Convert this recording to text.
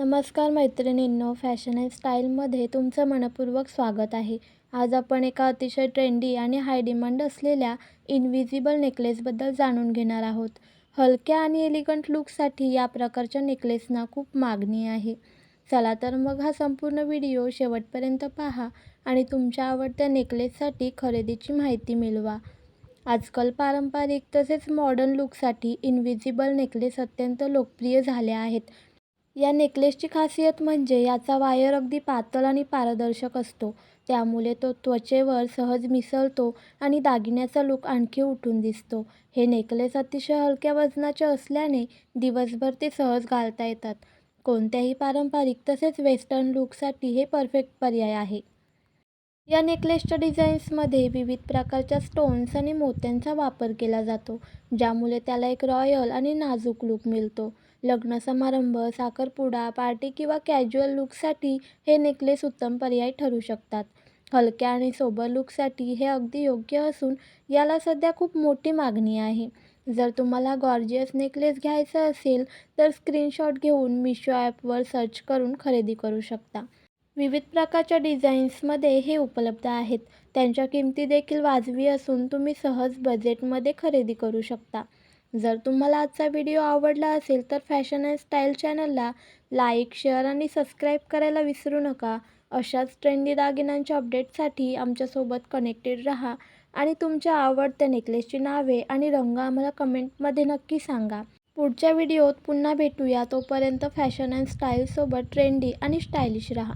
नमस्कार मैत्रिणींनो fashion and स्टाईलमध्ये तुमचं मनपूर्वक स्वागत आहे. आज आपण एका अतिशय ट्रेंडी आणि हाय डिमांड असलेल्या इनविजिबल नेकलेसबद्दल जाणून घेणार आहोत. हलक्या आणि एलिगंट लुकसाठी या प्रकारच्या नेकलेसना खूप मागणी आहे. चला तर मग हा संपूर्ण व्हिडिओ शेवटपर्यंत पहा आणि तुमच्या आवडत्या नेकलेससाठी खरेदीची माहिती मिळवा. आजकाल पारंपरिक तसेच मॉडर्न लुकसाठी इनविजिबल नेकलेस अत्यंत लोकप्रिय झाले आहेत. या नेकलेसची खासियत म्हणजे याचा वायर अगदी पातळ आणि पारदर्शक असतो. त्यामुळे तो त्वचेवर सहज मिसळतो आणि दागिन्याचा लूक आणखी उठून दिसतो. हे नेकलेस अतिशय हलक्या वजनाचे असल्याने दिवसभर ते सहज घालता येतात. कोणत्याही पारंपरिक तसेच वेस्टर्न लुकसाठी हे परफेक्ट पर्याय आहे. या नेकलेसच्या डिझाईन्समध्ये विविध प्रकारच्या स्टोन्स आणि मोत्यांचा वापर केला जातो ज्यामुळे त्याला एक रॉयल आणि नाजूक लूक मिळतो. लग्न समारंभ साखरपुडा पार्टी किंवा कॅज्युअल लुकसाठी हे नेकलेस उत्तम पर्याय ठरू शकतात. हलक्या आणि सोबर लुकसाठी हे अगदी योग्य असून याला सध्या खूप मोठी मागणी आहे. जर तुम्हाला गॉर्जियस नेकलेस घ्यायचा असेल तर स्क्रीनशॉट घेऊन मिशो ॲपवर सर्च करून खरेदी करू शकता. विविध प्रकारच्या डिझाईन्समध्ये हे उपलब्ध आहेत. त्यांच्या किमती देखील वाजवी असून तुम्ही सहज बजेटमध्ये खरेदी करू शकता. जर तुम्हाला आजचा व्हिडिओ आवडला असेल तर फॅशन अँड स्टाईल चॅनलला लाईक शेअर आणि सबस्क्राईब करायला विसरू नका. अशाच ट्रेंडी दागिन्यांच्या अपडेटसाठी आमच्यासोबत कनेक्टेड रहा आणि तुमच्या आवडत्या नेकलेसची नावे आणि रंग आम्हाला कमेंटमध्ये नक्की सांगा. पुढच्या व्हिडिओत पुन्हा भेटूया. तोपर्यंत फॅशन अँड स्टाईलसोबत ट्रेंडी आणि स्टायलिश राहा.